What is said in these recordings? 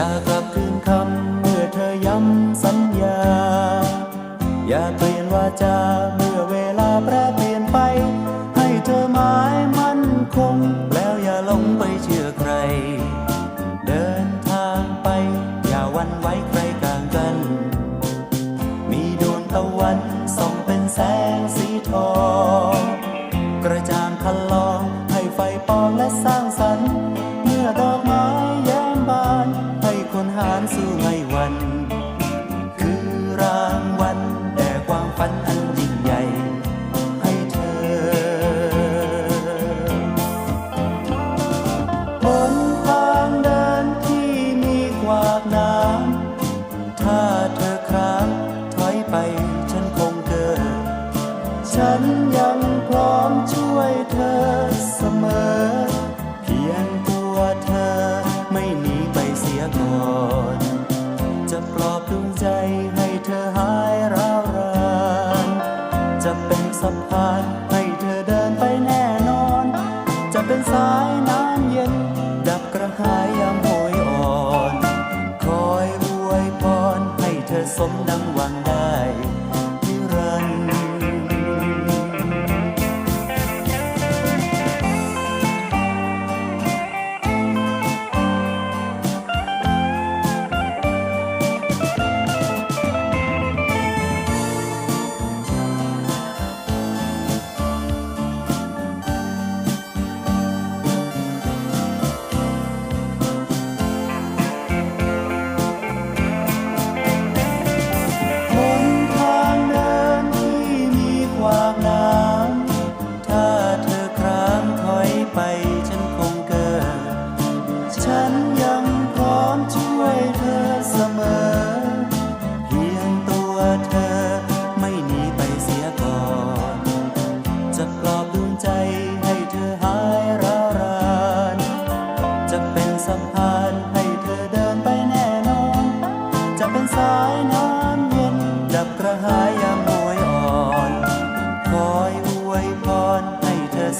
อย่ากลับคืนคำเมื่อเธอย้ำสัญญา อย่าเปลี่ยนวาจาเมื่อเวลาแปรเปลี่ยนไป ให้เธอหมายมั่นคง แล้วอย่าหลงไปเชื่อใคร เดินทางไป อย่าวันไว้ใครกลางกัน มีดวงตะวันส่องเป็นแสงสีทอง กระจางคันลองให้ไฟปองและ ยังพร้อมช่วยเธอเสมอ เพียงตัวเธอไม่หนีไปเสียก่อน จะปลอบดวงใจให้เธอหายร้าวราน จะเป็นสะพานให้เธอเดินไปแน่นอน จะเป็นสายน้ำเย็น ดับกระหายยาม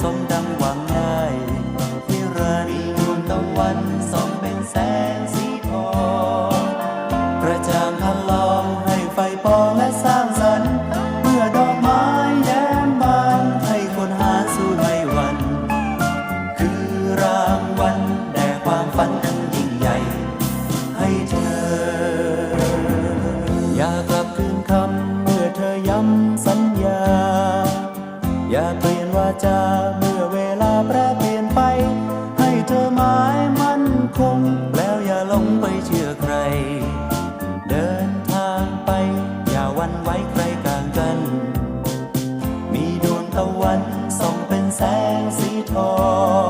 สมดังหวัง จาเมื่อเวลาแปรเปลี่ยนไป ให้เธอหมายมั่นคง แล้วอย่าหลงไปเชื่อใคร เดินทางไป อย่าวันไว้ใครกลางกัน มีดวงตะวันส่องเป็นแสงสีทอง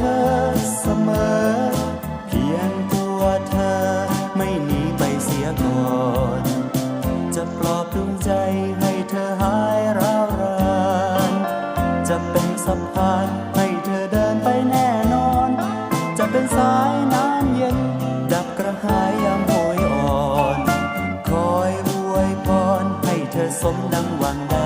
ธอเสมอ เพียงตัวเธอไม่หนีไปเสียก่อน จะปลอบดวงใจให้เธอหายร้าวรานจะเป็นสะพานให้เธอเดินไปแน่นอน จะเป็นสายน้ำเย็น ดับกระหายยามโหยอ่อน คอยอวยพรให้เธอสมดังหวังได้